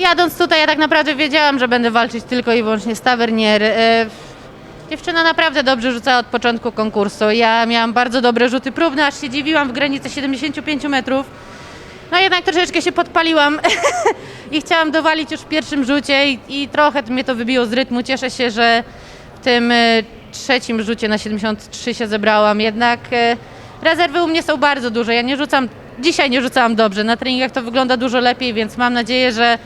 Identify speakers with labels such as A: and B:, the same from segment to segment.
A: Jadąc tutaj, ja tak naprawdę wiedziałam, że będę walczyć tylko i wyłącznie z Tavernier. E, Dziewczyna naprawdę dobrze rzucała od początku konkursu. Ja miałam bardzo dobre rzuty próbne, aż się dziwiłam w granicy 75 metrów. No jednak troszeczkę się podpaliłam i chciałam dowalić już w pierwszym rzucie i, i trochę mnie to wybiło z rytmu. Cieszę się, że w tym e, trzecim rzucie na 73 się zebrałam. Jednak e, rezerwy u mnie są bardzo duże. Ja nie rzucam, dzisiaj nie rzucałam dobrze. Na treningach to wygląda dużo lepiej, więc mam nadzieję, że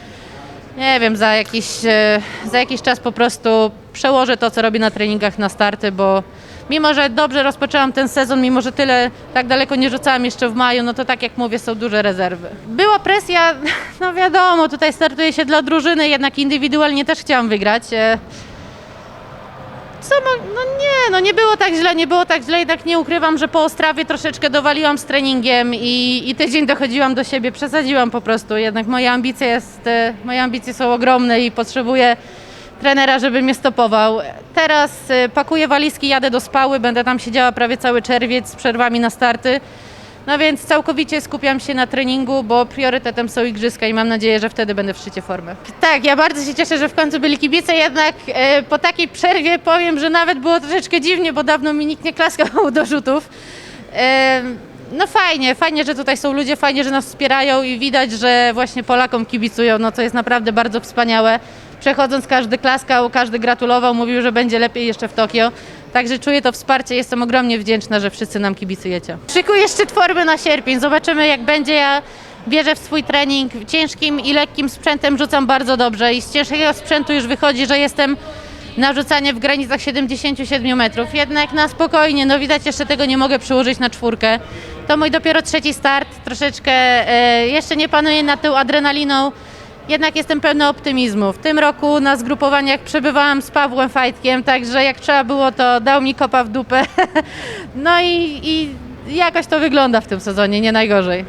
A: nie wiem, za jakiś, e, za jakiś czas po prostu przełożę to, co robię na treningach na starty, bo mimo, że dobrze rozpoczęłam ten sezon, mimo, że tyle tak daleko nie rzucałam jeszcze w maju, no to tak jak mówię, są duże rezerwy. Była presja, no wiadomo, tutaj startuje się dla drużyny, jednak indywidualnie też chciałam wygrać. Co, mo- no nie, no nie było tak źle, nie było tak źle, jednak nie ukrywam, że po Ostrawie troszeczkę dowaliłam z treningiem i, i tydzień dochodziłam do siebie, przesadziłam po prostu, jednak moje ambicje, jest, e, moje ambicje są ogromne i potrzebuję trenera, żeby mnie stopował. Teraz e, pakuję walizki, jadę do Spały, będę tam siedziała prawie cały czerwiec z przerwami na starty. No więc całkowicie skupiam się na treningu, bo priorytetem są igrzyska i mam nadzieję, że wtedy będę w szczycie formy. Tak, ja bardzo się cieszę, że w końcu byli kibice, jednak e, po takiej przerwie powiem, że nawet było troszeczkę dziwnie, bo dawno mi nikt nie klaskał do rzutów. E, no fajnie, fajnie, że tutaj są ludzie, fajnie, że nas wspierają i widać, że właśnie Polakom kibicują, no to jest naprawdę bardzo wspaniałe. Przechodząc każdy klaskał, każdy gratulował, mówił, że będzie lepiej jeszcze w Tokio. Także czuję to wsparcie, jestem ogromnie wdzięczna, że wszyscy nam kibicujecie. Szykuję szczyt formy na sierpień, zobaczymy jak będzie. Ja wierzę w swój trening. Ciężkim i lekkim sprzętem rzucam bardzo dobrze i z ciężkiego sprzętu już wychodzi, że jestem na rzucanie w granicach 77 metrów. Jednak na spokojnie, no widać jeszcze tego nie mogę przyłożyć na czwórkę. To mój dopiero trzeci start, troszeczkę e, jeszcze nie panuję nad tą adrenaliną. Jednak jestem pełna optymizmu. W tym roku na zgrupowaniach przebywałam z Pawłem Fajtkiem, także jak trzeba było, to dał mi kopa w dupę. No i, i jakoś to wygląda w tym sezonie, nie najgorzej.